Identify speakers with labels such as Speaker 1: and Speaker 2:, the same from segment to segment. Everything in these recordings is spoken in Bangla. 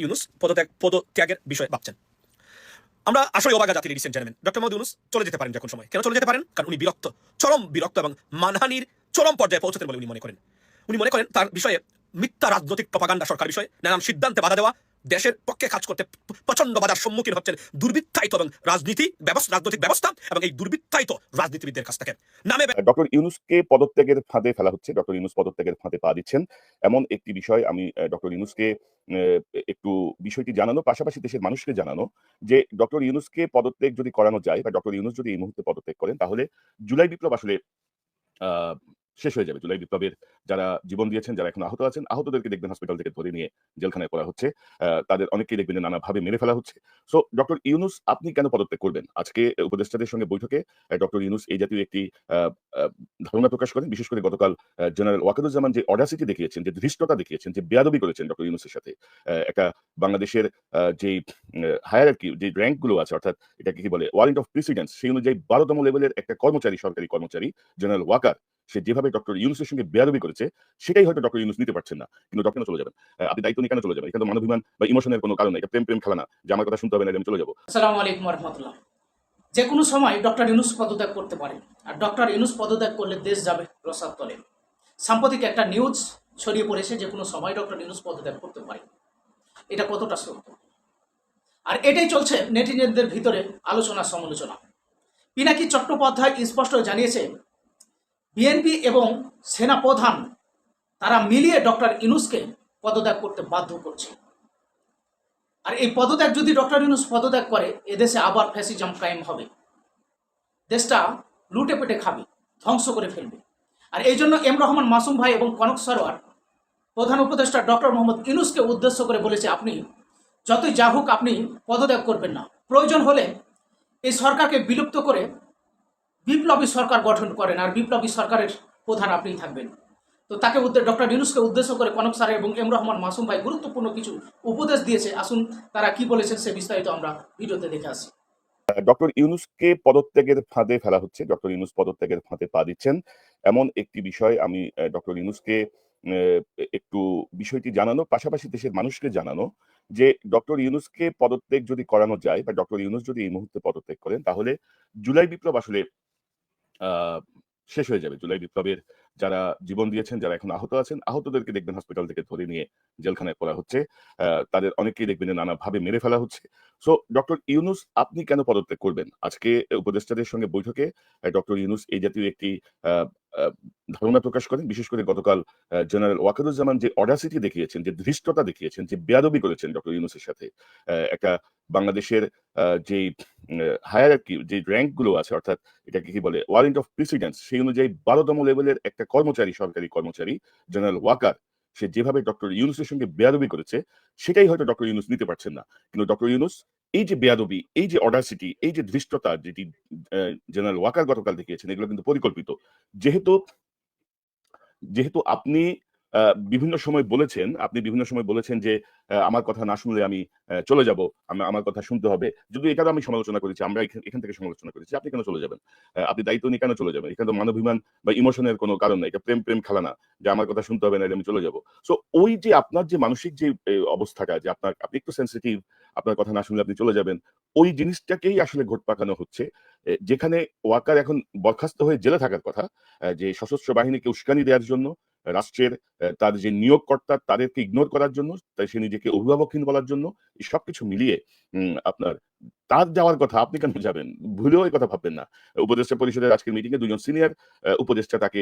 Speaker 1: ইউনুস পদত্যাগ, পদত্যাগের বিষয়ে ভাবছেন। আমরা আসলে অবাগা জাতির recent chairman doctor Muhammad Yunus চলে যেতে পারেন যখন সময়। কেন চলে যেতে পারেন? কারণ উনি বিরক্ত, চরম বিরক্ত এবং মানহানির চরম পর্যায়ে পৌঁছতেন বলে উনি মনে করেন। উনি মনে করেন তার বিষয়ে মিথ্যা রাজনৈতিক প্রপাগান্ডা সরকার বিষয়ে নানান সিদ্ধান্তে বাধা দেওয়া দেশের পক্ষে কাজ করতে প্রচণ্ড বাধার সম্মুখীন হচ্ছেন দুর্বৃত্তায়িত এবং রাজনীতি ব্যবস্থা রাজনৈতিক ব্যবস্থা এবং এই দুর্বৃত্তায়িত রাজনীতিবিদদের কাছ থেকে। নামে
Speaker 2: ডক্টর ইউনুসকে পদত্যাগের ফাঁদে ফেলা হচ্ছে। ডক্টর ইউনুস পদত্যাগের ফাঁদে পা দিচ্ছেন। এমন একটি বিষয় আমি ডক্টর ইউনুসকে একটু বিষয়টি জানানো, পাশাপাশি দেশের মানুষকে জানানো যে, ডক্টর ইউনুসকে পদত্যাগ যদি করানো যায় বা ডক্টর ইউনুস যদি এই মুহূর্তে পদত্যাগ করেন, তাহলে জুলাই বিপ্লব আসলে শেষ হয়ে যাবে। জুলাই বিপ্লবের যারা জীবন দিয়েছেন, যারা এখন আহত আছেন, আহতদেরকে দেখবেন হসপিটাল থেকে ধরে নিয়ে জেলখানায় করা হচ্ছে। তাদের অনেকেই দেখবেন যে নানাভাবে মেরে ফেলা হচ্ছে। সো ডক্টর ইউনুস, আপনি কেন পদত্যাগ করবেন? আজকে উপদেষ্টাদের সঙ্গে বৈঠকে ডক্টর ইউনুস এই জাতীয় একটি ধারণা প্রকাশ করেন। বিশেষ করে গতকাল জেনারেল ওয়াকারুজ্জামান যে অডাসিটি দেখিয়েছেন, যে ধৃষ্টতা দেখিয়েছেন, যে বেয়াদবি করেছেন ডক্টর ইউনুসের সাথে একটা বাংলাদেশের যে হায়ারার্কি যে র্যাঙ্কগুলো আছে, অর্থাৎ এটাকে কি বলে ওয়ারেন্ট অফ প্রেসিডেন্স সেই অনুযায়ী বারোতম লেভেলের একটা কর্মচারী, সরকারি কর্মচারী জেনারেল ওয়াকার সে যেভাবে ডক্টর ইউনুসের সঙ্গে বেয়াদবি করেছে, সেটাই হয়তো ডক্টর ইউনুস নিতে পারছেন না। কিন্তু ডক্টর চলে যাবেন? আপনি দায়িত্ব নিয়ে কেন চলে যাবেন? এখানে মানবিমান বা ইমোশনের কোনো কারণ নেই। প্রেম প্রেম খেলা না। যে আমার কথা শুনতে হবে না আমি চলে যাব।
Speaker 3: আসসালামু আলাইকুম রহমতুল্লাহ যে কোনো সময় ডক্টর ইউনুস পদত্যাগ করতে পারে। আর ডক্টর ইউনুস পদত্যাগ করলে দেশ যাবে রসার তলে। সাম্প্রতিক একটা নিউজ ছড়িয়ে পড়েছে যে কোনো সময় ডক্টর ইউনুস পদত্যাগ করতে পারে। এটা কতটা সত্য? আর এটাই চলছে নেটিজেনদের ভিতরে আলোচনা সমালোচনা পিনাকি চট্টোপাধ্যায় স্পষ্ট জানিয়েছে বিএনপি এবং সেনা প্রধান তারা মিলিয়ে ডক্টর ইনুসকে পদত্যাগ করতে বাধ্য করছে। আর এই পদত্যাগ যদি ডক্টর ইউনুস পদত্যাগ করে, এদেশে আবার ফ্যাসিজম কায়েম হবে। দেশটা লুটে পেটে খাবে, ধ্বংস করে ফেলবে। আর এই জন্য এম রহমান মাসুম ভাই এবং কনক সরোয়ার, প্রধান উপদেষ্টা ডক্টর মোহাম্মদ ইউনুসকে উদ্দেশ্য করে বলেছে, আপনি যতই যা হোক, আপনি পদত্যাগ করবেন না। প্রয়োজন হলে এই সরকারকে বিলুপ্ত করে বিপ্লবী সরকার গঠন করেন আর বিপ্লবী সরকারের প্রধান আপনিই থাকবেন। তো তাকে ডক্টর ইউনুসকে উদ্দেশ্য করে কনক স্যার এবং এম রহমান মাসুম ভাই গুরুত্বপূর্ণ কিছু উপদেশ দিয়েছে। আসুন তারা কি বলেছেন সে বিস্তারিত আমরা ভিডিওতে দেখে আসি।
Speaker 2: ডক্টর ইউনুসকে পদত্যাগের ফাঁদে ফেলা হচ্ছে। ডক্টর ইউনুস পদত্যাগের ফাঁদে পা দিচ্ছেন। এমন একটি বিষয় আমি ডক্টর ইউনুসকে একটু বিষয়টি জানানো, পাশাপাশি দেশের মানুষকে জানানো যে ডক্টর ইউনুসকে পদত্যাগ যদি করানো যায় বা ডক্টর ইউনুস যদি এই মুহূর্তে পদত্যাগ করেন, তাহলে জুলাই বিপ্লব আসলে শেষ হয়ে যাবে জুলাই বিপ্লবের যারা জীবন দিয়েছেন, যারা এখন আহত আছেন, আহতদেরকে দেখবেন হসপিটাল থেকে ধরে নিয়ে জেলখানায় করা হচ্ছে। তাদের অনেকেই দেখবেন নানাভাবে মেরে ফেলা হচ্ছে। সো ডক্টর ইউনুস, আপনি কেন পদত্যাগ করবেন? আজকে উপদেষ্টাদের সঙ্গে বৈঠকে ডক্টর ইউনুস এই জাতীয় একটি ধারণা প্রকাশ করেন। বিশেষ করে গতকাল জেনারেল ওয়াকারুজ্জামান যে অডাসিটি দেখিয়েছেন, যে ধৃষ্টতা দেখিয়েছেন, যে বেয়াদবি করেছেন ডক্টর ইউনুসের সাথে একটা বাংলাদেশের যে হায়ারার্কি যে র্যাঙ্কগুলো আছে, অর্থাৎ এটাকে কি বলে ওয়ারেন্ট অফ প্রেসিডেন্স সেই অনুযায়ী বারোতম লেভেলের একটা কর্মচারী, সরকারি কর্মচারী জেনারেল ওয়াকার সে যেভাবে ডক্টর ইউনুসের সঙ্গে বেয়াদবি করেছে, সেটাই হয়তো ডক্টর ইউনুস নিতে পারছেন না। কিন্তু ডক্টর ইউনুস এই যে বেয়াদবি, এই যে অডাসিটি এই যে ধৃষ্টতা যেটি জেনারেল ওয়াকার গতকাল দেখিয়েছেন, এগুলো কিন্তু পরিকল্পিত। যেহেতু যেহেতু আপনি বিভিন্ন সময় বলেছেন, আপনি বিভিন্ন সময় বলেছেন যে আমার কথা না শুনলে আমি চলে যাব আমার কথা শুনতে হবে। যদি এটারও আমি সমালোচনা করেছি, আমরা এখান এখান থেকে সমালোচনা করেছি আপনি কেন চলে যাবেন? আপনি দায়িত্ব নিয়ে কেন চলে যাবেন? এখানে তো মানবিমান বা ইমোশনের কোনো কারণ নাই, এটা প্রেম প্রেম খেলা না যে আমার কথা শুনতে হবে না, আমি চলে যাব। সো ওই যে আপনার যে মানসিক যে অবস্থাটা যে আপনার, আপনি একটু সেন্সিটিভ আপনার কথা না শুনলে আপনি চলে যাবেন। ওই জিনিসটাকেই আসলে ঘট পাকানো হচ্ছে। যেখানে ওয়াকার এখন বরখাস্ত হয়ে জেলে থাকার কথা যে সশস্ত্র বাহিনীকে উস্কানি দেওয়ার জন্য, রাষ্ট্রের তার যে নিয়োগকর্তা, তাদেরকে ইগনোর করার জন্য, তাই সে নিজেকে অভিভাবকহীন বলার জন্য সবকিছু মিলিয়ে আপনার তার যাওয়ার কথা আপনি কেন যাবেন? ভুলেও এই কথা ভাববেন না। উপদেষ্টা পরিষদের আজকের মিটিং এ দুজন সিনিয়র উপদেষ্টা তাকে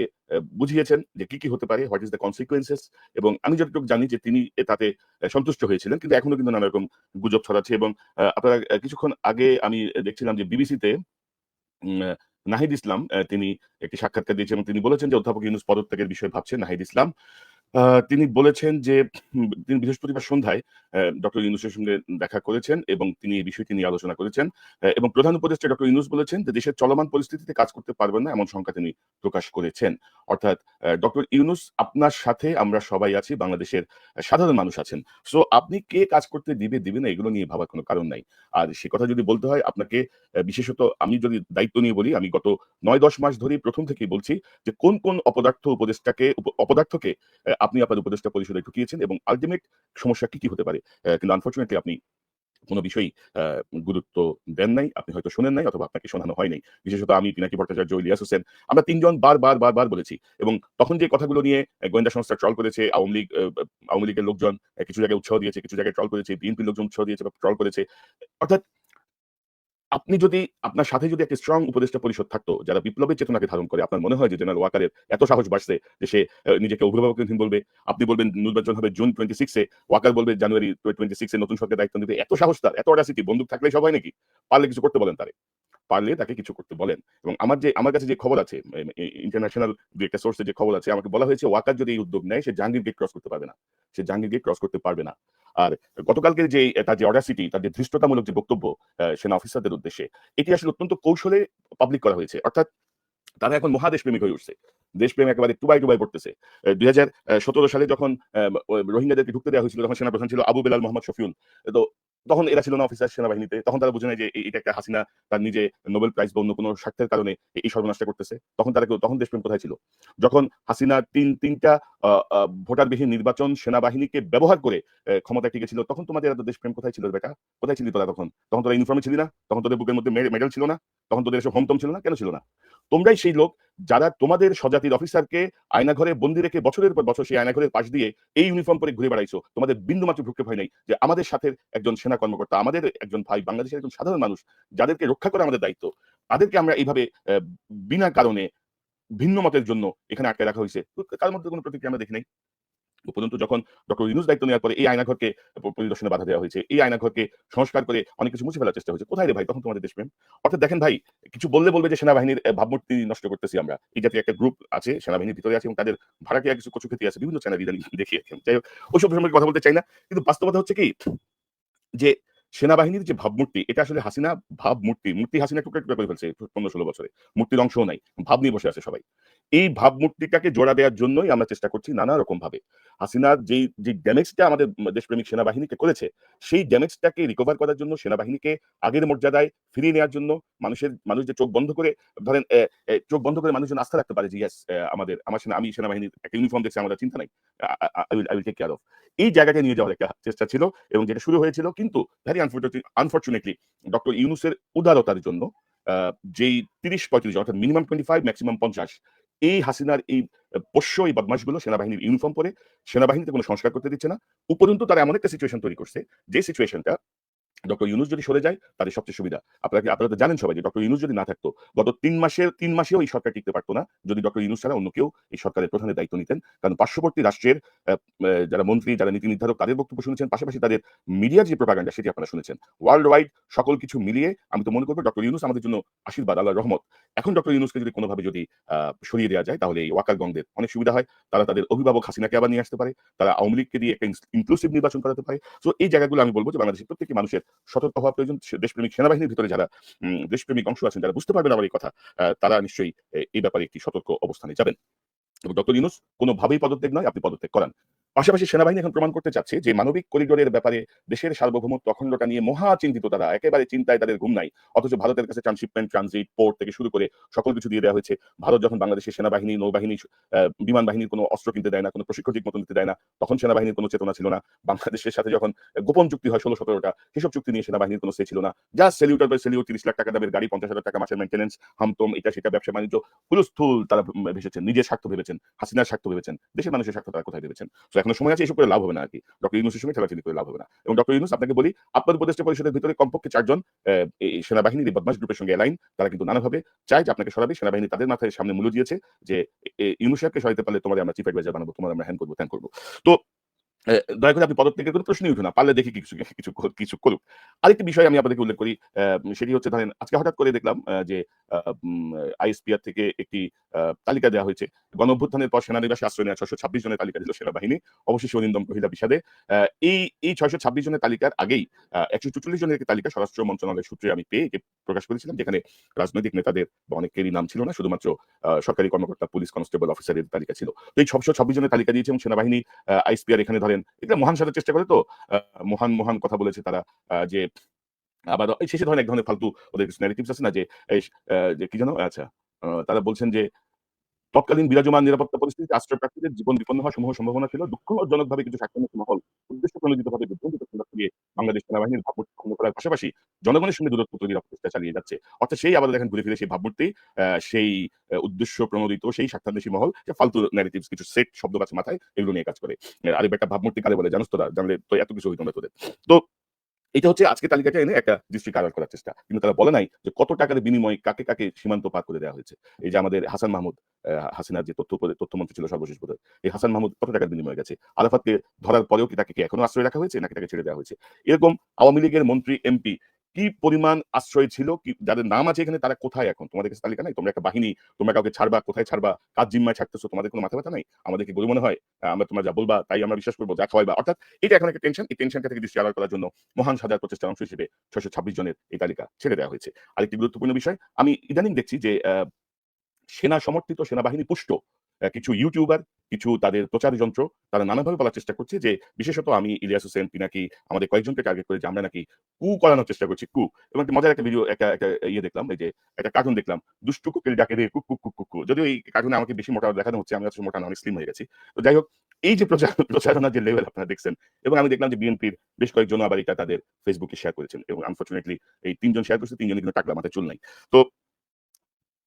Speaker 2: বুঝিয়েছেন যে কি কি হতে পারে হোয়াট ইজ দ্য কনসিকুয়েন্সেস এবং আমি যতটুকু জানি যে তিনি তাতে সন্তুষ্ট হয়েছিলেন, কিন্তু এখনও কিন্তু নানা রকম গুজব ছড়াচ্ছে এবং আপনারা কিছুক্ষণ আগে আমি দেখছিলাম যে বিবিসিতে নাহিদ ইসলাম তিনি একটি সাক্ষাৎকার দিয়েছেন এবং তিনি বলেছেন যে অধ্যাপক ইউনুস পদত্যাগের বিষয়ে ভাবছেন নাহিদ ইসলাম। তিনি বলেছেন যে তিনি বৃহস্পতিবার সন্ধ্যায় ডক্টর ইউনুসের সঙ্গে দেখা করেছেন এবং তিনি এই বিষয়টি নিয়ে আলোচনা করেছেন। এবং প্রধান উপদেষ্টা ডক্টর ইউনুস বলেছেন যে, দেশের চলমান পরিস্থিতিতে কাজ করতে পারবেন না এমন শঙ্কা তিনি প্রকাশ করেছেন। অর্থাৎ ডক্টর ইউনুস আপনার সাথে আমরা সবাই আছি, বাংলাদেশের সাধারণ মানুষ আছেন। সো আপনি কে কাজ করতে দিবে দিবে না, এগুলো নিয়ে ভাবার কোনো কারণ নাই। আর সে কথা যদি বলতে হয়, আপনাকে বিশেষত আমি যদি দায়িত্ব নিয়ে বলি, আমি গত নয় দশ মাস ধরেই প্রথম থেকেই বলছি যে, কোন কোন অপদার্থ উপদেষ্টাকে অপদার্থকে আপনি আপনার উপদেষ্টা পরিষদে ঢুকিয়েছেন এবং আলটিমেট সমস্যা কি কি হতে পারে? কিন্তু আনফর্চুনেটলি আপনি কোনো বিষয়ই গুরুত্ব দেন নাই, আপনি হয়তো শোনেন নাই অথবা আপনাকে শোনানো হয় নাই। বিশেষত আমি পিনাকি ভট্টাচার্য, ইলিয়াস হোসেন, আমরা তিনজন বারবার বারবার বলেছি এবং তখন যে কথাগুলো নিয়ে গোয়েন্দা সংস্থা ট্রল করেছে, আওয়ামী লীগ আওয়ামী লীগের লোকজন কিছু জায়গায় উৎসাহ দিয়েছে, কিছু জায়গায় ট্রল করেছে, বিএনপির লোকজন উৎসাহ দিয়েছে বা ট্রল করেছে, অর্থাৎ আপনি যদি, আপনার সাথে যদি একটা স্ট্রং উপদেষ্টা পরিষদ থাকতো, যারা বিপ্লবের চেতনাকে ধারণ করে, আপনার মনে হয় যে জেনারেল ওয়াকারের এত সাহস বাড়ছে যে সে নিজেকে অভিভাবকহীন বলবে? আপনি বলবেন নির্বাচন হবে জুন টোয়েন্টি সিক্সে ওয়াকার বলবে জানুয়ারি টোয়েন্টি সিক্সে নতুন সরকার দায়িত্ব নিতে এত সাহস তার, এত অডাসিটি বন্দুক থাকলে সবাই নাকি? পারলে কিছু করতে বলেন তারে। পারলে তাকে কিছু করতে বলেন। এবং আমার যে, আমার কাছে যে খবর আছে ইন্টারন্যাশনাল যে একটা সোর্সে যে খবর আছে, আমাকে বলা হয়েছে ওয়াকার যদি এই উদ্যোগ নেয়, সে জাহাঙ্গীর গেট ক্রস করতে পারবে না। সে জাহাঙ্গীর গেট ক্রস করতে পারবে না। আর গতকালকে যে তার যে অডাসিটি তার যে ধৃষ্টতামূলক যে বক্তব্য সেনা অফিসারদের উদ্দেশ্যে, এটি আসলে অত্যন্ত কৌশলে পাবলিক করা হয়েছে। অর্থাৎ তারা এখন মহাদেশ প্রেমিক হয়ে উঠছে। দেশপ্রেম একেবারে টুবাই টুবাই পড়তেছে। দুই হাজার সতেরো সালে যখন রোহিঙ্গাদেরকে ঢুকতে দেওয়া হয়েছিল, তখন সেনাপ্রধান ছিল আবু বেলাল মোহাম্মদ শফিউল তো তখন এরা ছিল না অফিসার সেনাবাহিনীতে তখন তারা বুঝে নেয় যে এটা একটা হাসিনা তার নিজে নোবেল প্রাইজ বা অন্য কোনো স্বার্থের কারণে এই- সর্বনাশটা করতেছে। তখন তারা তখন দেশপ্রেম কোথায় ছিল? যখন হাসিনা তিন তিনটা ভোটারবিহীন নির্বাচন সেনাবাহিনীকে ব্যবহার করে আহ, ক্ষমতায় টিকে ছিল তখন তোমাদের এত দেশপ্রেম কোথায় ছিল বেটা? কোথায় ছিলি তোরা তখন? তখন তোরা ইউনিফর্মে ছিলি না? তখন তোদের বুকের মধ্যে মেডেল ছিল না? তখন তোদের এসব হোমটম ছিল না? কেন ছিল না? তোমরাই সেই লোক যারা তোমাদের স্বজাতির অফিসারকে আয়নাঘরে বন্দি রেখে বছরের পর বছর সেই আয়নাঘরের পাশ দিয়ে এই ইউনিফর্ম পরে ঘুরে বেড়াইছো। তোমাদের বিন্দুমাত্র ভ্রুক্ষেপ হয় নাই যে আমাদের সাথে একজন সেনা কর্মকর্তা, আমাদের একজন ভাই বাংলাদেশের একজন সাধারণ মানুষ যাদেরকে রক্ষা করা আমাদের দায়িত্ব, তাদেরকে আমরা এইভাবে বিনা কারণে ভিন্ন মতের জন্য এখানে আটকে রাখা হয়েছে। তার মধ্যে কোনো প্রতিক্রিয়া আমরা দেখি নাই। উপরন্তু যখন ডক্টর ইউনুস দায়িত্ব নেওয়ার পরে এই আয়নাঘরকে পরিদর্শনে বাধা দেওয়া হয়েছে, এই আয়নাঘরকে সংস্কার করে অনেক কিছু মুছে ফেলার চেষ্টা হয়েছে, কোথায় রে ভাই? তখন তোমাদের দেশপ্রেম অর্থাৎ দেখেন ভাই, কিছু বললে বলবে যে সেনাবাহিনীর ভাবমূর্তি নষ্ট করতেছি আমরা। এই জাতীয় একটা গ্রুপ আছে, সেনাবাহিনীর ভিতরে আছে এবং তাদের ভাড়াটিয়া কিছু কচু খেতে আছে, বিভিন্ন চ্যানেল দেখিয়ে দেখি যাই হোক, ওইসব সম্পর্কে কথা বলতে চাই না। কিন্তু বাস্তবতা হচ্ছে কি, যে সেনাবাহিনীর যে ভাবমূর্তি, এটা আসলে হাসিনা ভাবমূর্তি, মূর্তি হাসিনা টুকরা টুকরা করে ফেলছে পনেরো ষোলো বছরে। মূর্তির অংশও নাই, ভাব নিয়ে বসে আছে সবাই। এই ভাবমূর্তিটাকে জোড়া দেওয়ার জন্যই আমরা চেষ্টা করছি নানা রকম ভাবে হাসিনার যেই যে ড্যামেজটা আমাদের দেশপ্রেমিক সেনাবাহিনীকে করেছে, সেই ড্যামেজটাকে রিকভার করার জন্য সেনাবাহিনীকে আগের মর্যাদায় ফিরিয়ে নেওয়ার জন্য মানুষের, মানুষ যে চোখ বন্ধ করে, ধরেন চোখ বন্ধ করে মানুষজন আস্থা রাখতে পারে যে ইয়াস আমাদের, আমার সেনা, আমি সেনাবাহিনীর একটা ইউনিফর্ম দেখছি, আমাদের চিন্তা নাই। I will take care of এই জায়গাটা নিয়ে যাওয়ার একটা চেষ্টা ছিল এবং যেটা শুরু হয়েছিল, কিন্তু ভেরি আনফর্চুনেটলি ডক্টর ইউনুসের উদারতার জন্য যেই তিরিশ পঁয়ত্রিশ অর্থাৎ মিনিমাম টোয়েন্টি ফাইভ ম্যাক্সিমাম পঞ্চাশ, এই হাসিনার এই পোষ্য, এই বদমাশগুলো সেনাবাহিনীর ইউনিফর্ম পরে, সেনাবাহিনীতে কোনো সংস্কার করতে দিচ্ছে না। উপরন্তু তারা এমন একটা সিচুয়েশন তৈরি করছে, যে সিচুয়েশনটা ডক্টর ইউনুস যদি সরে যায়, তাদের সবচেয়ে সুবিধা। আপনারা আপনারা তো জানেন সবাই যে ডক্টর ইউনুস যদি না থাকতো, গত তিন মাসের, তিন মাসেও এই সরকার টিকতে পারতো না। যদি ডক্টর ইউনুস ছাড়া অন্য কেউ এই সরকারের প্রধানের দায়িত্ব নিতেন, কারণ পার্শ্ববর্তী রাষ্ট্রের যারা মন্ত্রী, যারা নীতি নির্ধারক, তাদের বক্তব্য শুনেছেন, পাশাপাশি তাদের মিডিয়ার যে প্রপাগান্ডা সেটি আপনারা শুনেছেন। ওয়ার্ল্ড ওয়াইড সকল কিছু মিলিয়ে আমি তো মনে করব ডক্টর ইউনুস আমাদের জন্য আশীর্বাদ আল্লাহ রহমত। এখন ডক্টর ইউনুসকে যদি কোনোভাবে যদি সরিয়ে দেওয়া যায়, তাহলে এই ওয়াকার গংদের অনেক সুবিধা হয়। তারা তাদের অভিভাবক হাসিনাকে আবার নিয়ে আসতে পারে। তারা আওয়ামী লীগকে দিয়ে একটা ইনক্লুসিভ নির্বাচন করাতে পারে। তো এই জায়গাগুলো আমি বলব যে বাংলাদেশের প্রত্যেকটি মানুষের সতর্ক হওয়া প্রয়োজন। দেশপ্রেমিক সেনাবাহিনীর ভিতরে যারা দেশপ্রেমিক অংশ আছেন, যারা বুঝতে পারবেন আমার এই কথা তারা নিশ্চয়ই এই ব্যাপারে একটি সতর্ক অবস্থানে যাবেন। এবং ডক্টর ইউনুস কোনোভাবেই পদত্যাগ নয়, আপনি পদত্যাগ করান। পাশাপাশি সেনাবাহিনী এখন প্রমাণ করতে চাচ্ছে যে মানবিক করিডোরের ব্যাপারে দেশের সার্বভৌমত্ব অখণ্ডতা নিয়ে মহা চিন্তিত তারা। একেবারে চিন্তায় তাদের ঘুম নাই। অথচ ভারতের কাছে ট্রান্সশিপমেন্ট, ট্রানজিট, পোর্ট থেকে শুরু করে সকল কিছু দিয়ে দেওয়া হয়েছে। ভারত যখন বাংলাদেশের সেনাবাহিনী, নৌবাহিনী বিমান বাহিনীর কোনো অস্ত্র কিনতে দেয় না, কোনো প্রশিক্ষণ ঠিক মতো নিতে দেয় না, তখন সেনাবাহিনীর কোনো চেতনা ছিল না। বাংলাদেশের সাথে যখন গোপন চুক্তি হয় ষোলো সতেরোটা সেসব চুক্তি নিয়ে সেনাবাহিনীর কোনো সে ছিল না। যা সেলিউটার বাই সেলিউট তিরিশ লাখ টাকা দামের গাড়ি, পঞ্চাশ হাজার টাকা মাসের মেনটেন্স হামতম, এটা সেটা ব্যবসা বাণিজ্য হুলস্থুল তারা ভেসেছেন নিজের স্বার্থ ভেবেছেন, হাসিনার স্বার্থ ভেবেছেন, দেশের মানুষের স্বার্থ তারা কোথায় ভেবেছেন? এখনও সময় আছে, এসব করে লাভ হবে না আর কি ডক্টর ইউনুসের সঙ্গে ঠেলাঠেলি করে লাভ হবে না। এবং ডক্টর ইউনুস আপনাকে বলি, আপনার উপদেষ্টা পরিষদের ভিতরে কমপক্ষে চারজন সেনাবাহিনীর বদমাস গ্রুপের সঙ্গে লাইন তারা কিন্তু নানাভাবে চায় যে আপনাকে সরাবে। সেনাবাহিনী তাদের মাথায় সামনে মূল্য দিয়েছে যে ইউনুসিয়াকে সরাইতে পারলে তোমার আমরা চিফ অ্যাডভাইজার বানাবো তোমার আমরা হ্যান্ড করব ত্যান করব। তো দয়া করে আপনি পদত্যাগের কোনো প্রশ্নই উঠে না, পারলে দেখি কিছু কিছু কিছু করুক। আরেকটি বিষয় আমি আপনাদেরকে উল্লেখ করি সেটি হচ্ছে ধরেন, আজকে হঠাৎ করে দেখলাম যে আইএসপিআর থেকে একটি তালিকা দেওয়া হয়েছে। গণ অভ্যুত্থানের পর সেনানিবাসে আশ্রয় নেওয়া ছশো ছাব্বিশ জনের তালিকা দিল সেনাবাহিনী, অবশেষে অনিন্দম মহিলা বিষাদে। এই এই ছয়শো ছাব্বিশ জনের তালিকার আগেই একশো চুচল্লিশ জনের একটি তালিকা স্বরাষ্ট্র মন্ত্রণালয়ের সূত্রে আমি পেয়ে প্রকাশ করেছিলাম, যেখানে রাজনৈতিক নেতাদের অনেকেরই নাম ছিল না, শুধুমাত্র সরকারি কর্মকর্তা, পুলিশ কনস্টেবল অফিসারের তালিকা ছিল। তো এই ছশো ছাব্বিশ জনের তালিকা দিয়েছে এবং সেনাবাহিনী আইসপিআর এখানে ধরেন এটা মহান সাজার চেষ্টা করে তো মহান মহান কথা বলেছে তারা যে আবার শেষে ধরেন এক ধরনের ফালতু ওদের কিছু ন্যারেটিভস আছে না যে কি জানো আচ্ছা তারা বলছেন যে তৎকালীন বিরাজমান নিরাপত্তা পরিস্থিতিতে আশ্রয় প্রার্থীদের জীবন বিপন্ন হওয়ার সমূহ সম্ভাবনা ছিল। দুঃখজনকভাবে কিছু স্বাক্ষরমুখী মহল উদ্দেশ্য প্রণোদিতভাবে বিভ্রান্তিত সংবাদ ছড়িয়ে বাংলাদেশ সেনাবাহিনীর ভাবমূর্তি খণ্ড করার পাশাপাশি জনগণের সঙ্গে দূরত্ব তৈরির অপচেষ্টা চালিয়ে যাচ্ছে। অর্থাৎ সেই আবার দেখেন ঘুরে ফিরে সেই ভাবমূর্তি সেই উদ্দেশ্য প্রণোদিত সেই স্বার্থান্বেষী মহল যে ফালতু ন্যারেটিভস কিছু সেট শব্দ আছে মাথায় এগুলো নিয়ে কাজ করে। আরে একটা ভাবমূর্তি কারে বলে, জানোস তোরা, জানলে তো এত কিছু হইতো না তোদের। তো এটা হচ্ছে আজকে তালিকাটা এনে একটা দৃষ্টি কারণ করার চেষ্টা। কিন্তু তারা বলে নাই যে কত টাকার বিনিময়ে কাকে কাকে সীমান্ত পার করে দেওয়া হয়েছে। এই যে আমাদের হাসান মাহমুদ হাসিনার যে তথ্য তথ্যমন্ত্রী ছিল সর্বশেষ বোধ এই হাসান মাহমুদ কত টাকার বিনিময়ে গেছে? আরাফাতকে ধরার পরেও কি তাকে কি এখনও আশ্রয় রাখা হয়েছে নাকি তাকে ছেড়ে দেওয়া হয়েছে? এরকম আওয়ামী লীগের মন্ত্রী, এমপি কি পরিমাণ আশ্রয় ছিল? কি, যাদের নাম আছে এখানে, তারা কোথায় এখন? তোমাদের কাছে তালিকা নাই? তোমরা একটা বাহিনী, তোমরা কাউকে ছাড়বা, কোথায় ছাড়বা? কাজ জিম্মায় ছাড়তেছো? তোমাদের কোনো মাথা ব্যথা নাই? আমাদের কি গরু মনে হয়? আমরা তোমরা যা বলবা, তাই আমরা বিশ্বাস করব, যা খাওয়াইবা। অর্থাৎ এটা এখন একটা টেনশন এই টেনশনটা থেকে দৃষ্টি আড়াল করার জন্য মহান সাজার প্রচেষ্টার অংশ হিসেবে ছয়শো ছাব্বিশ জনের এই তালিকা ছেড়ে দেওয়া হয়েছে। আরেকটি গুরুত্বপূর্ণ বিষয়, আমি ইদানিং দেখছি যে সেনা সমর্থিত সেনাবাহিনী পুষ্ট। কিছু ইউটিউবার কিছু তাদের প্রচার যন্ত্র তারা নানাভাবে বলার চেষ্টা করছে যে বিশেষত আমি ইলিয়াস হোসেন পিনাকি আমাদের কয়েকজনকে টার্গেট করে যে আমরা নাকি কু করানোর চেষ্টা করছি কু। এবং একটি মজার একটা ভিডিও একটা একটা ইয়ে দেখলাম এই যে একটা কার্টুন দেখলাম দুষ্টু কুকের ডাকে রে কুক কুক কুক কুক। যদিও এই কার্টুনে আমাকে বেশি মোটা দেখানো হচ্ছে আমি আসলে মোটা না, অনেক স্লিম হয়ে গেছি। তো যাই হোক এই যে প্রচার প্রচারণার যে লেভেল আপনারা দেখছেন এবং আমি দেখলাম যে বিএনপির বেশ কয়েকজন আবার এটা তাদের ফেসবুকে শেয়ার করেছেন এবং আনফর্চুনেটলি এই তিনজন শেয়ার করেছে তিনজনই কিন্তু টাকলা মাথায় চুল নাই। তো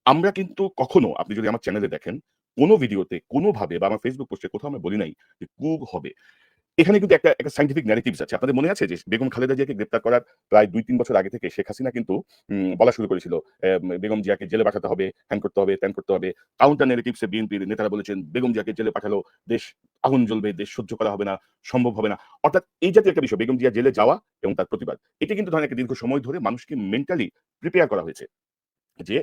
Speaker 2: আমরা কিন্তু কখনো আপনি যদি আমার চ্যানেলে দেখেন কোনো ভিডিওতে, কোনোভাবে বা আমার ফেসবুক পোস্টে কোথাও আমরা বলি নাই যে কুগ হবে। এখানে কিন্তু একটা একটা সাইন্টিফিক ন্যারেটিভস আছে। আপনাদের মনে আছে যে বেগম খালেদা জিয়াকে গ্রেপ্তার করার প্রায় দুই তিন বছর আগে থেকে শেখ হাসিনা কিন্তু বলা শুরু করেছিল বেগম জিয়াকে জেলে পাঠাতে হবে হ্যান করতে হবে ত্যান করতে হবে। কাউন্টার ন্যারেটিভসে বিএনপির নেতারা বলেছেন, বেগম জিয়াকে জেলে পাঠালো, দেশ, আগুন জ্বলবে, দেশ সহ্য করা হবে না, সম্ভব হবে না। অর্থাৎ এই জাতীয় একটা বিষয়, বেগম জিয়া জেলে যাওয়া এবং তার প্রতিবাদ। এটা কিন্তু ধরেন একটা দীর্ঘ সময় ধরে মানুষকে মেন্টালি প্রিপেয়ার করা হয়েছে যে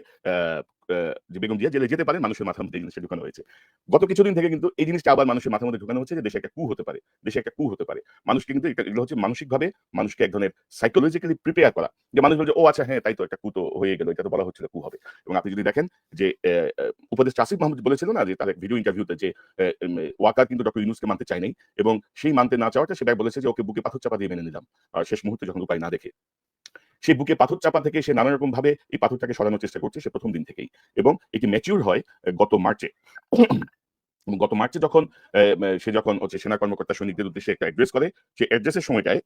Speaker 2: যে বেগম জিয়া জেলে যেতে পারে মানুষের মাথার মধ্যে জিনিসটা ঢুকানো হয়েছে। গত কিছুদিন থেকে কিন্তু এই জিনিসটা আবার মানুষের মাথার মধ্যে ঢুকানো হচ্ছে যে দেশে একটা কু হতে পারে, দেশে একটা কু হতে পারে। মানুষকে কিন্তু এগুলো হচ্ছে মানসিকভাবে মানুষকে এক ধরনের সাইকোলজিক্যালি প্রিপেয়ার করা। যে মানুষ বলছে, ও আচ্ছা হ্যাঁ তাই তো একটা কু তো হয়ে গেল, এটা তো বলা হচ্ছিল, কু হবে। এবং আপনি যদি দেখেন যে উপদেষ্টা আসিফ মাহমুদ বলেছিল না যে, তার ভিডিও ইন্টারভিউতে যে ওয়াকার কিন্তু ডক্টর ইউনুসকে মানতে চায় নাই এবং সেই মানতে না চাওয়াটা সেটাই বলেছে যে, ওকে বুকে পাথর চাপা দিয়ে মেনে নিলাম, আর শেষ মুহূর্তে যখন উপায় না দেখে। সেই বুকে পাথর চাপা থেকে সে নানা রকম ভাবে এই পাথরটাকে সরানোর চেষ্টা করছে সে প্রথম দিন থেকেই। এবং এটি ম্যাচিউর হয় গত মার্চে। গত মার্চে যখন সে যখন হচ্ছে সেনা কর্মকর্তা সৈনিকদের উদ্দেশ্যে একটা অ্যাড্রেস করে, সে অ্যাড্রেসের সময়টায়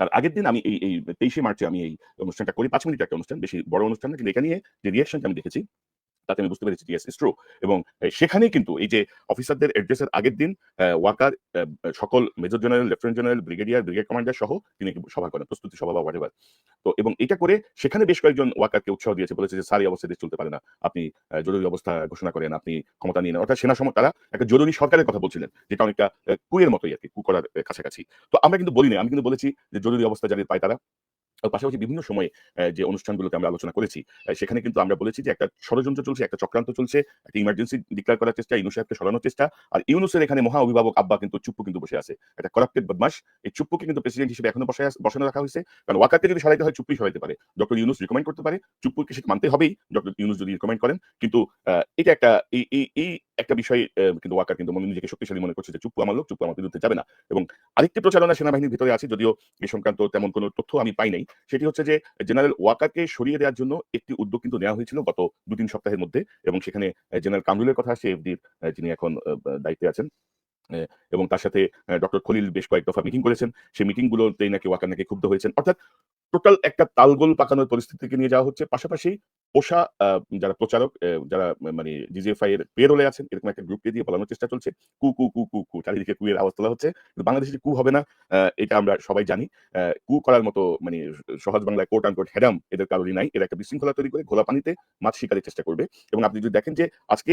Speaker 2: তার আগের দিন আমি এই এই তেইশে মার্চে আমি এই অনুষ্ঠানটা করি। পাঁচ মিনিট একটা অনুষ্ঠান, বেশি বড় অনুষ্ঠান না, কিন্তু এটা নিয়ে যে রিয়াকশনটা আমি দেখেছি তাতে আমি বুঝতে পেরেছি ইয়েস ইস ট্রু এবং সেখানেই কিন্তু এই যে অফিসারদের অ্যাড্রেসের আগের দিন ওয়াকার সকল major general lieutenant general brigadier brigade commander সহ তিনি সভা করেন, প্রস্তুতি সভা বা whatever। তো এবং এটা করে সেখানে বেশ কয়েকজন ওয়াকারকে উৎসাহ দিয়েছে, বলেছে যে সারি অবস্থা দেশ চলতে পারে না। আপনি জরুরি অবস্থা ঘোষণা করেন, আপনি ক্ষমতা নিয়ে নেন। অর্থাৎ সেনা সময় তারা একটা জরুরি সরকারের কথা বলছিলেন যেটা অনেকটা কুয়ের মতোই আর কি, কু করার কাছাকাছি। তো আমরা কিন্তু বলি না আমি কিন্তু বলেছি যে, জরুরি অবস্থা যাদের পায় তারা পাশাপাশি বিভিন্ন সময়ে যে অনুষ্ঠানগুলোতে আমরা আলোচনা করেছি সেখানে কিন্তু আমরা বলেছি যে একটা ষড়যন্ত্র চলছে, একটা চক্রান্ত চলছে, একটা ইমার্জেন্সি ডিক্লেয়ার করার চেষ্টা, ইউনুস সাহেবকে সরানোর চেষ্টা, আর ইউনুসের এখানে মহা অভিভাবক আব্বা কিন্তু চুপ্পু কিন্তু বসে আছে, একটা করাপ্টেড বদমাস এই চুপ্পুকে কিন্তু প্রেসিডেন্ট হিসেবে এখনও বসে বসানো রাখা হয়েছে, কারণ ওয়াকারকে যদি সরাইতে হয়, চুপ্পুই সরাইতে পারে। ডক্টর ইউনুস রিকমেন্ড করতে পারে, চুপ্পুকে সেটা মানতে হবেই ডক্টর ইউনুস যদি রিকমেন্ড করেন। কিন্তু এটা একটা এই একটা বিষয় কিন্তু ওয়াকার কিন্তু মনে নিজেকে শক্তিশালী মনে করছে যে চুপ্পু আমার লোক চুপ্পু আমার বিরুদ্ধে যাবে না। এবং আরেকটি প্রচারণা সেনাবাহিনীর ভিতরে আছে, যদিও এই সংক্রান্ত তেমন কোনো তথ্য আমি পাই নাই। সেটি হচ্ছে যে, জেনারেল ওয়াকারকে সরিয়ে দেওয়ার জন্য একটি উদ্যোগ কিন্তু নেওয়া হয়েছিল গত দু তিন সপ্তাহের মধ্যে। এবং সেখানে জেনারেল কামরুলের কথা আসে এফডির যিনি এখন দায়িত্বে আছেন। এবং তার সাথে ডক্টর খলিল বেশ কয়েক দফা মিটিং করেছেন। সেই মিটিং গুলোতেই নাকি ওয়াকার নাকি ক্ষুব্ধ হয়েছেন। অর্থাৎ টোটাল একটা তালগোল পাকানোর পরিস্থিতিকে নিয়ে যাওয়া হচ্ছে। পাশাপাশি পোষা যারা প্রচারক যারা মানে ডিজিএফআই এর পেরোলে আছেন, এরকম একটা গ্রুপকে দিয়ে বলানোর চেষ্টা চলছে। কু কু কু কু কু, চারিদিকে কুয়ের আওয়াজ তোলা হচ্ছে। বাংলাদেশে কু হবে না এটা আমরা সবাই জানি। কু করার মতো মানে সহজ বাংলায় কোর্ট আনকোট হেডাম এদের কারোরই নাই। এরা একটা বিশৃঙ্খলা তৈরি করে ঘোলা পানিতে মাছ শিকারের চেষ্টা করবে। এবং আপনি যদি দেখেন যে আজকে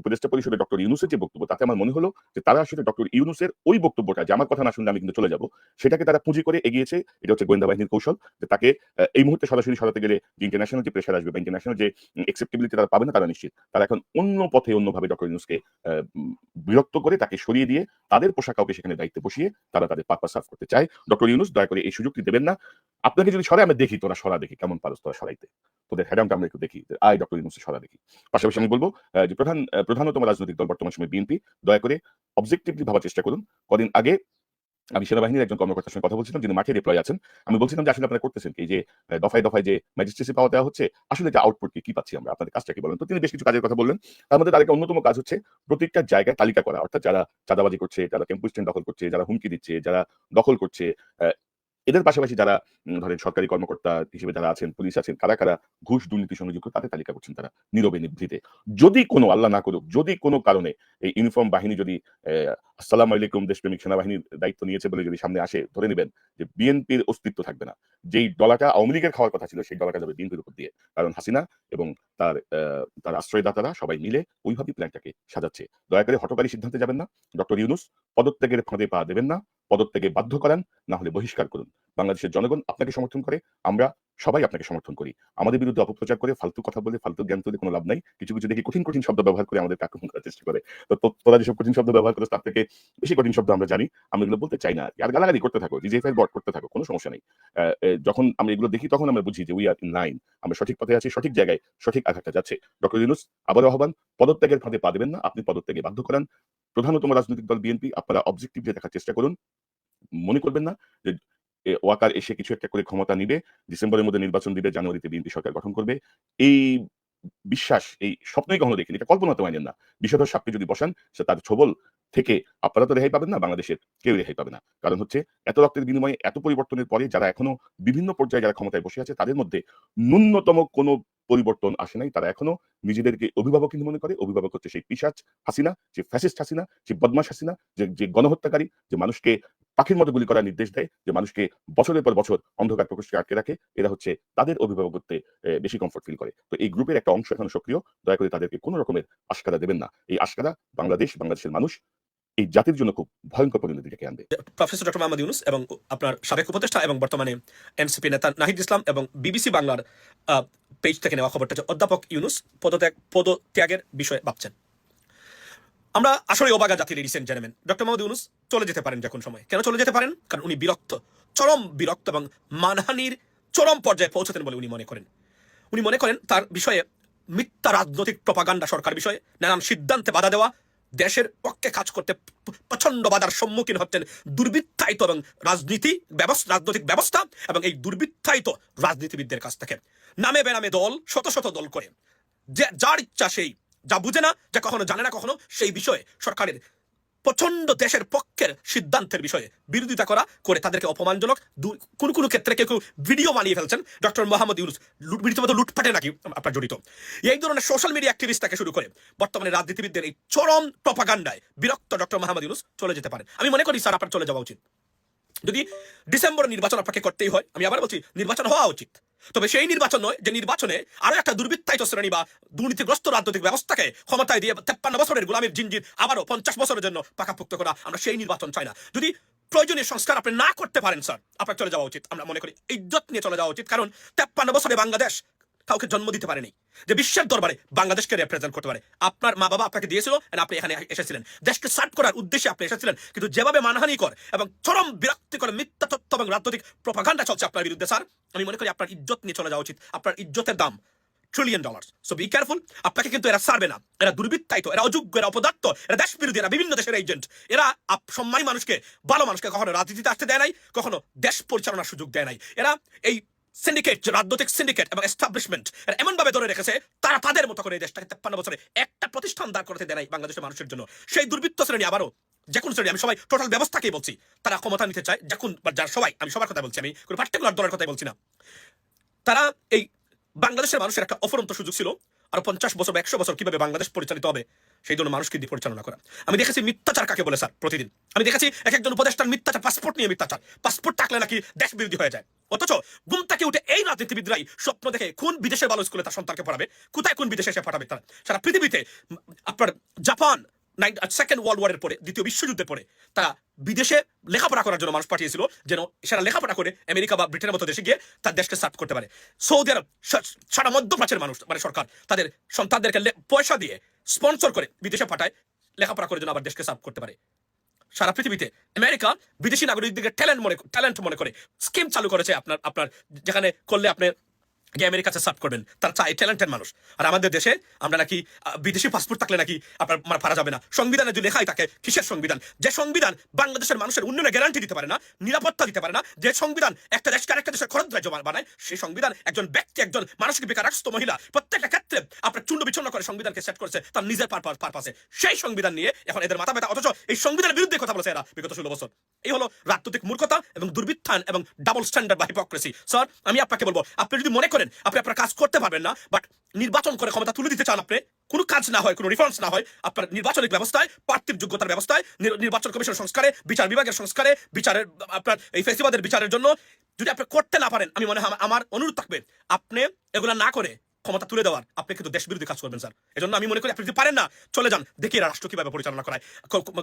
Speaker 2: উপদেষ্টা পরিষদে ডক্টর ইউনুসের যে বক্তব্য, তাতে আমার মনে হলো যে তারা আসলে ডক্টর ইউনুসের ওই বক্তব্যটা, যে আমার কথা না শুনলে আমি কিন্তু চলে যাব, সেটাকে তারা পুঁজি করে এগিয়েছে। এটা হচ্ছে গোয়েন্দা বাহিনীর কৌশল। তাকে এই মুহূর্তে সরাসরি সরাতে গেলে যে ইন্টারন্যাশনাল যে প্রেশার আসবে বা ইন্টারন্যাশনাল যে একসেপ্টেবিলিটি তারা পাবে না তারা নিশ্চিত। তারা এখন অন্য পথে অন্যভাবে ডক্টর ইউনুসকে বিরক্ত করে তাকে সরিয়ে দিয়ে তাদের পোশাক কাউকে সেখানে দায়িত্বে বসিয়ে তারা তাদের পারপাস সার্ভ করতে চায়। ডক্টর ইউনুস দয়া করে এই সুযোগটি দেবেন না। আপনাকে যদি সরাই আমরা দেখি তোরা সরা দেখি, কেমন পারস তোরা সরাইতে। তোদের হ্যাডামটা আমরা একটু দেখি আয় ডক্টর ইউনুসের সরা দেখি। পাশাপাশি আমি বলব যে প্রধান প্রধানতম রাজনৈতিক দল বর্তমান সময় বিএনপি দয়া করে অবজেক্টিভলি ভাবার চেষ্টা করুন। কদিন আগে আমি সেনাবাহিনীর একজন কর্মকর্তার সঙ্গে কথা বলছিলাম, যিনি মাঠে ডিপ্লয় আছেন। আমি বলছিলাম যে আসলে আপনারা করতেছেন এই যে দফায় দফায় যে ম্যাজিস্ট্রেসি পাওয়া দেওয়া হচ্ছে, আসলে যে আউটপুট কি পাচ্ছি আমরা? আপনাদের কাজটা কি বলেন? তো তিনি বেশ কিছু কাজের কথা বললেন। তার মধ্যে তাদেরকে অন্যতম কাজ হচ্ছে প্রত্যেকটা জায়গায় তালিকা করা। অর্থাৎ যারা চাঁদাবাজি করছে, যারা ক্যাম্প স্ট্যান্ড দখল করছে, যারা হুমকি দিচ্ছে, যারা দখল করছে এদের পাশাপাশি যারা ধরেন সরকারি কর্মকর্তা হিসেবে যারা আছেন, পুলিশ আছেন, কারা কারা ঘুষ দুর্নীতির সঙ্গে যুক্ত তাদের তালিকা করছেন তারা নীরবে নিভৃতে। যদি কোনো, আল্লাহ না করুক, যদি কোনো কারণে এই ইউনিফর্ম বাহিনী যদি আসসালামু আলাইকুম দেশপ্রেমিক সেনাবাহিনীর দায়িত্ব নিয়েছে বলে যদি সামনে আসে, ধরে নেবেন যে বিএনপির অস্তিত্ব থাকবে না। যেই ডলাটা আওয়ামী লীগের খাওয়ার কথা ছিল, সেই ডলাটা যাবে বিএনপির উপর দিয়ে। কারণ হাসিনা এবং তার তার আশ্রয়দাতারা সবাই মিলে ওইভাবেই প্ল্যানটাকে সাজাচ্ছে। দয়া করে হটকারী সিদ্ধান্তে যাবেন না। ডক্টর ইউনুস, পদত্যাগের ফাঁদে পা দেবেন না। পদত্যাগে বাধ্য করান, না হলে বহিষ্কার করুন। বাংলাদেশের জনগণ আপনাকে সমর্থন করে, আমরা সবাই আপনাকে সমর্থন করি। আমাদের বিরুদ্ধে অপপ্রচার করে, ফালতু কথা বলে, ফালতু জ্ঞান তুলে কোনো লাভ নাই। কিছু কিছু দেখি কঠিন কঠিন শব্দ ব্যবহার করে আমাদের আক্রমণ করার চেষ্টা করে। তো তোরা যেসব কঠিন শব্দ ব্যবহার করে তার থেকে বেশি কঠিন শব্দ আমরা জানি। আমরা এগুলো বলতে চাই না। আর গালাগালি করতে থাকো ডিজেফাই বট করতে থাকো, কোনো সমস্যা নেই। যখন আমরা এগুলো দেখি, তখন আমরা বুঝি যে উই আর ইন লাইন আমরা সঠিক পথে আছি, সঠিক জায়গায় সঠিক আঘাতটা যাচ্ছে। ডক্টর ইউনুস, আবারও আহ্বান, পদত্যাগের ফাঁদে পা দেবেন না। আপনি পদত্যাগে বাধ্য করান। প্রধানতম রাজনৈতিক দল বিএনপি, আপনারা অবজেক্টিভলি দেখার চেষ্টা করুন। মনে করবেন না যে ওয়াকার এসে কিছু একটা করে ক্ষমতা নিবে, ডিসেম্বরের মধ্যে নির্বাচন দিবে, জানুয়ারিতে বিএনপি সরকার গঠন করবে। এই বিশ্বাস, এই স্বপ্নই কখনো দেখিনি, এটা কল্পনাতে মানেন না। বিষধর সাপকে যদি বসান, সে তার ছবল থেকে আপনারা তো রেহাই পাবেন না, বাংলাদেশের কেউ রেহাই পাবে না। কারণ হচ্ছে, এত রক্তের বিনিময়ে এত পরিবর্তনের পরে যারা এখনও বিভিন্ন পর্যায়ে যারা ক্ষমতায় বসে আছে, তাদের মধ্যে ন্যূনতম কোনো পরিবর্তন আসে নাই। তারা এখনও নিজেদেরকে অভিভাবক কিন্তু মনে করে, অভিভাবক হচ্ছে সেই পিসাচ হাসিনা, যে ফ্যাসিস্ট হাসিনা, যে বদমাস হাসিনা, যে যে গণহত্যাকারী, যে মানুষকে পাখির মতো গুলি করার নির্দেশ দেয় যে মানুষকে বছরের পর বছর অন্ধকার প্রকোষ্ঠে আটকে রাখে। এরা হচ্ছে তাদের অভিভাবকত্বে বেশি কমফোর্ট ফিল করে। তো এই গ্রুপের একটা অংশ এখন সক্রিয়। দয়া করে তাদেরকে কোনো রকমের আশকারা দেবেন না। এই আশকারা বাংলাদেশ, বাংলাদেশের মানুষ এই জাতির জন্য খুব ভয়ঙ্কর পরিণতি ডেকে আনবে।
Speaker 1: প্রফেসর ডক্টর মোহাম্মদ ইউনুস এবং আপনার সাবেক উপদেষ্টা এবং বর্তমানে এনসিপি নেতা নাহিদ ইসলাম এবং বিবিসি বাংলার পেজ থেকে নেওয়া খবরটা অধ্যাপক ইউনুস পদত্যাগ, পদত্যাগের বিষয়ে ভাবছেন। আমরা আসলে অবাগা জাতির রিসেন্ট জেনেমেন ডক্টর মোহাম্মদ ইউনুস চলে যেতে পারেন যখন সময়। কেন চলে যেতে পারেন? কারণ উনি বিরক্ত, চরম বিরক্ত এবং মানহানির চরম পর্যায়ে পৌঁছতেন বলে উনি মনে করেন। উনি মনে করেন তার বিষয়ে মিথ্যা রাজনৈতিক প্রপাগান্ডা সরকার বিষয়ে নানান সিদ্ধান্তে বাধা দেওয়া, দেশের পক্ষে কাজ করতে প- প্রচণ্ড বাধার সম্মুখীন হচ্ছেন দুর্বৃত্তায়িত এবং রাজনীতি ব্যবস্থা রাজনৈতিক ব্যবস্থা এবং এই দুর্বৃত্তায়িত রাজনীতিবিদদের কাছ থেকে। নামে বেনামে দল, শত শত দল করে। যে, যার ইচ্ছা সেই যা বুঝে না, যা কখনো জানে না, কখনো সেই বিষয়ে সরকারের প্রচণ্ড দেশের পক্ষের সিদ্ধান্তের বিষয়ে বিরোধিতা করা, করে তাদেরকে অপমানজনক কোনো কোনো ক্ষেত্রে কেউ কেউ ভিডিও বানিয়ে ফেলছেন। ডক্টর মোহাম্মদ ইউনুস লুট- রীতিমতো লুটপাটে নাকি আপনার জড়িত। এই ধরনের সোশ্যাল মিডিয়া অ্যাক্টিভিস্ট থেকে শুরু করে বর্তমানে রাজনীতিবিদদের এই চরম প্রপাগান্ডায় বিরক্ত ডক্টর মোহাম্মদ ইউনুস চলে যেতে পারেন। আমি মনে করি, স্যার, আপনার চলে যাওয়া উচিত। যদি ডিসেম্বর নির্বাচন আপনাকে করতেই হয়, আমি আবার বলছি, নির্বাচন হওয়া উচিত। তবে সেই নির্বাচন নয়, যে নির্বাচনে আরও একটা দুর্বৃত্তায়িত শ্রেণি বা দুর্নীতিগ্রস্ত রাজনৈতিক ব্যবস্থাকে ক্ষমতায় দিয়ে তেপ্পান্ন বছরের গোলামীর জিনজির আবারও পঞ্চাশ বছরের জন্য পাকাপুক্ত করা, আমরা সেই নির্বাচন চাই না। যদি প্রয়োজনীয় সংস্কার আপনি না করতে পারেন, স্যার, আপনার চলে যাওয়া উচিত। আমরা মনে করি, ইজ্জত নিয়ে চলে যাওয়া উচিত, কারণ তেপ্পান্ন বছরে বাংলাদেশ কাউকে জন্ম দিতে পারেনি। যে বিশ্বের দরবারে বাংলাদেশকে রিপ্রেজেন্ট করতে পারে। আপনার মা বাবা আপনাকে দিয়েছিল আপনি এখানে এসেছিলেন। দেশকে সার্ভ করার উদ্দেশ্যে আপনি এসেছিলেন, কিন্তু যেভাবে মানহানিকর এবং চরম বিরক্তিকর মিথ্যা তথ্য এবং রাজনৈতিক প্রপাগান্ডা চলছে আপনার বিরুদ্ধে স্যার আমি মনে করি আপনার ইজ্জত নিয়ে চলে যাওয়া উচিত। আপনার ইজ্জতের দাম trillion dollar so be careful আপনাকে কিন্তু এরা সারবে না। এরা দুর্বৃত্তায়িত, এরা অযোগ্য, এরা অপদার্থ, এরা দেশ বিরোধী এরা বিভিন্ন দেশের এজেন্ট এরা সম্মানী মানুষকে, ভালো মানুষকে কখনো রাজনীতিতে আসতে দেয় নাই, কখনো দেশ পরিচালনার সুযোগ দেয় নাই। এরা এই সিন্ডিকেট রাজনৈতিক সিন্ডিকেট এবং এস্টাবলিশমেন্ট এমন ভাবে ধরে রেখেছে, তারা তাদের মতো করে এই দেশটাকে তেপ্পান্ন বছরে একটা প্রতিষ্ঠান দাঁড় করতে দেয় বাংলাদেশের মানুষের জন্য। সেই দুর্বৃত্ত শ্রেণি আবারও, যে কোনো শ্রেণি, আমি সবাই টোটাল ব্যবস্থাকেই বলছি, তারা ক্ষমতা নিতে চায়, যখন বা যারা সবাই, আমি সবার কথা বলছি, আমি কোনো পার্টিকুলার দলের কথাই বলছি না। তারা এই বাংলাদেশের মানুষের একটা অফরন্ত সুযোগ ছিল, আর পঞ্চাশ বছর বা একশো বছর কীভাবে বাংলাদেশ পরিচালিত হবে সেই জন্য মানুষকে দিয়ে পরিচালনা করা। আমি দেখেছি মিথ্যাচার কাকে বলে, স্যার, প্রতিদিন। আমি দেখেছি এক একজন উপদেষ্টার মিথ্যাচার পাসপোর্ট নিয়ে মিথ্যাচার। পাসপোর্ট থাকলে নাকি দেশ বিরোধী হয়ে যায়। অথচ ঘুম থেকে উঠে এই রাজনীতিবিদরাই স্বপ্ন দেখে কোন বিদেশের ভালো স্কুলে তার সন্তানকে পড়াবে, কোথায় কোন বিদেশে এসে পাঠাবে তারা। সারা পৃথিবীতে আপনার জাপান সেকেন্ড ওয়ার্ল্ড ওয়ারের পরে, দ্বিতীয় বিশ্বযুদ্ধের পরে, তারা বিদেশে লেখাপড়া করার জন্য মানুষ পাঠিয়েছিল যেন সেটা লেখাপড়া করে আমেরিকা বা ব্রিটেনের মতো দেশে গিয়ে তার দেশকে সার্ভ করতে পারে। সৌদি আরব সারা মধ্যপ্রাচ্যের মানুষ মানে সরকার, তাদের সন্তানদেরকে পয়সা দিয়ে স্পন্সর করে বিদেশে পাঠায়, লেখাপড়া করে জন্য আবার দেশকে সার্ভ করতে পারে। সারা পৃথিবীতে আমেরিকা বিদেশি নাগরিকদেরকে ট্যালেন্ট মনে ট্যালেন্ট মনে করে স্কিম চালু করেছে আপনার আপনার, যেখানে করলে আপনি গিয়ে আমেরিকাতে সার্ভ করবেন, তার চাই ট্যালেন্টেড মানুষ। আর আমাদের দেশে আমরা নাকি বিদেশি পাসপোর্ট থাকলে নাকি আপনার মানে পারা যাবে না। সংবিধানে যদি লেখাই থাকে, কিসের সংবিধান? যে সংবিধান বাংলাদেশের মানুষের উন্নয়নের গ্যারান্টি দিতে পারে না, নিরাপত্তা দিতে পারে না, যে সংবিধান একটা দেশকে আরেকটা দেশের খরচ রাজ্য বানায়, সেই সংবিধান একজন ব্যক্তি, একজন মানসিক বেকারগ্রস্ত মহিলা, প্রত্যেকটা ক্ষেত্রে আপনার চূর্ণ বিচ্ছন্ন করে সংবিধানকে সেট করেছে, তার নিজের পারপাস পারপাসে সেই সংবিধান নিয়ে এখন এদের মাথা ব্যথা, অথচ এই সংবিধানের বিরুদ্ধে কথা বলেছে এরা বিগত ষোলো বছর। এই হলো রাজনৈতিক মূর্খতা এবং দুর্বৃত্তান এবং ডাবল স্ট্যান্ডার্ড বা হিপোক্রেসি স্যার আমি আপনাকে বলব, আপনি যদি মনে করেন আপনি আপনার কাজ করতে পারবেন না বাট নির্বাচন করে ক্ষমতা তুলে দিতে চান আপনি, কোনো কাজ না হয়, কোনো রিফর্মস না হয়, আপনার নির্বাচনিক ব্যবস্থায় প্রার্থীর যোগ্যতার ব্যবস্থায় নির্বাচন কমিশন সংস্কারে, বিচার বিভাগের সংস্কারে, বিচারের, আপনার এই ফেস্টিভালের বিচারের জন্য যদি আপনি করতে না পারেন, আমি মনে হয় আমার- অনুরোধ থাকবে, আপনি এগুলা না করে ক্ষমতা তুলে দেওয়ার। আপনি কিন্তু দেশ বিরোধী কাজ করবেন, স্যার। এজন্য আমি মনে করি আপনি যদি পারেন না, চলে যান, দেখি এরা রাষ্ট্র কীভাবে পরিচালনা করায়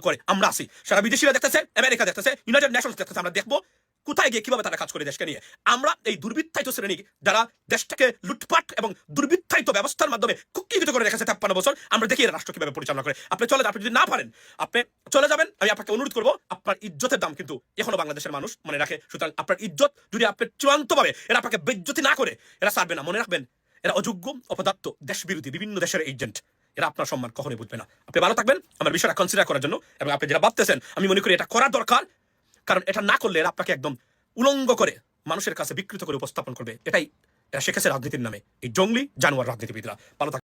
Speaker 1: করে। আমরা আসি সারা বিদেশিরা দেখতেছে, আমেরিকা দেখতেছে ইউনাইটেড নেশনস দেখতেছে, আমরা দেখব। কোথায় গিয়ে কীভাবে তারা কাজ করে দেশকে নিয়ে? আমরা এই দুর্বৃত্তায়িত শ্রেণি যারা দেশটাকে লুটপাট এবং দুর্বৃত্তায়িত ব্যবস্থার মাধ্যমে কুক্ষিগত করে রেখেছে ছাপ্পান্ন বছর, আমরা দেখি রাষ্ট্র কীভাবে পরিচালনা করে। আপনি চলে আপনি যদি না পারেন, আপনি চলে যাবেন, আমি আপনাকে অনুরোধ করব, আপনার ইজ্জতের দাম কিন্তু এখনও বাংলাদেশের মানুষ মনে রাখে। সুতরাং আপনার ইজ্জত যদি আপনি চূড়ান্তভাবে এরা আপনাকে বেজ্জতি না করে, এরা ছাড়বে না, মনে রাখবেন, এরা অযোগ্য, অপদার্থ দেশ বিরোধী বিভিন্ন দেশের এজেন্ট। এরা আপনার সম্মান কখনোই বুঝবে না। আপনি ভালো থাকবেন, আমার বিষয়টা কনসিডার করার জন্য, এবং আপনি যেটা ভাবতেছেন, আমি মনে করি এটা করা দরকার কারণ এটা না করলে এরা আপনাকে একদম উলঙ্গ করে মানুষের কাছে বিকৃত করে উপস্থাপন করবে এটাই, এরা শিখেছে রাজনীতির নামে এই জঙ্গলি জানোয়ার রাজনীতিবিদরা ভালো।